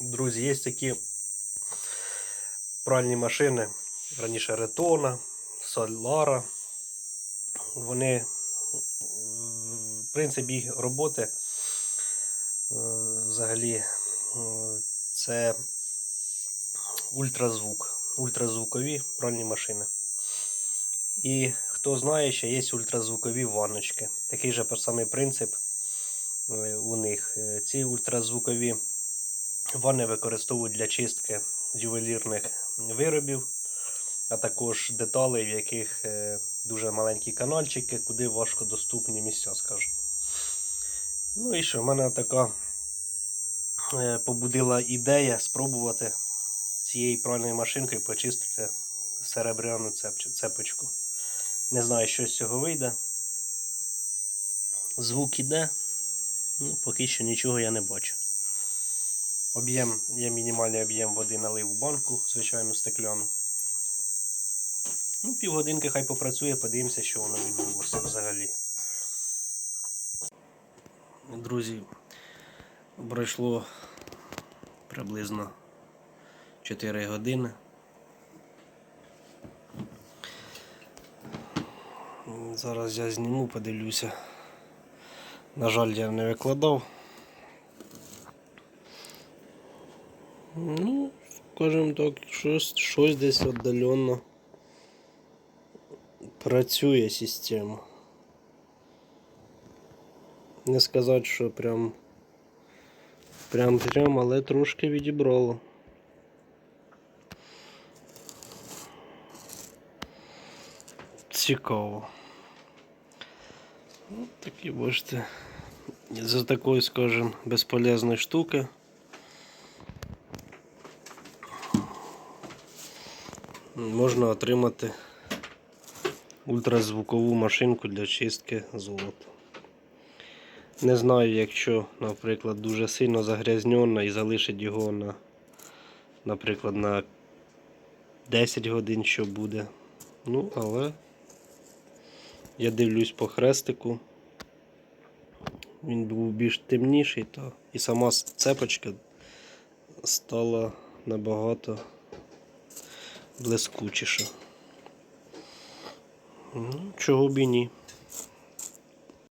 Друзі, є такі пральні машини, раніше Ретона, Солара. Вони, е, в принципі, їх роботи е, взагалі е, це ультразвук, ультразвукові пральні машини. І хто знає, ще є ультразвукові ванночки. Такий же самий принцип у них. Ці ультразвукові ванни використовують для чистки ювелірних виробів, а також деталей, в яких е, дуже маленькі канальчики, куди важко доступні місця, скажімо. Ну і що, в мене така е, побудила ідея спробувати цією пральною машинкою почистити серебряну цепочку. Не знаю, що з цього вийде. Звук іде, ну, поки що нічого я не бачу. Об'єм, є мінімальний об'єм води налив в банку, звичайну стекляну. Ну, півгодинки хай попрацює, подивимося, що воно відбулося взагалі. Друзі, пройшло приблизно 4 години. Зараз я зніму, подивлюся. На жаль, я не викладав. Ну, скажімо так, щось, щось десь віддалено працює система. Не сказати, що прям прям прям, але трошки відібрало. Цікаво. Ну, такі бачите. За такої, скажімо, безполезної штуки. Можна отримати ультразвукову машинку для чистки золота. Не знаю, якщо, наприклад, дуже сильно загрязнено і залишить його на, наприклад, на 10 годин, що буде. Ну, але я дивлюсь по хрестику. Він був більш темніший, то і сама цепочка стала набагато блискучіша. Ну, чого б і ні.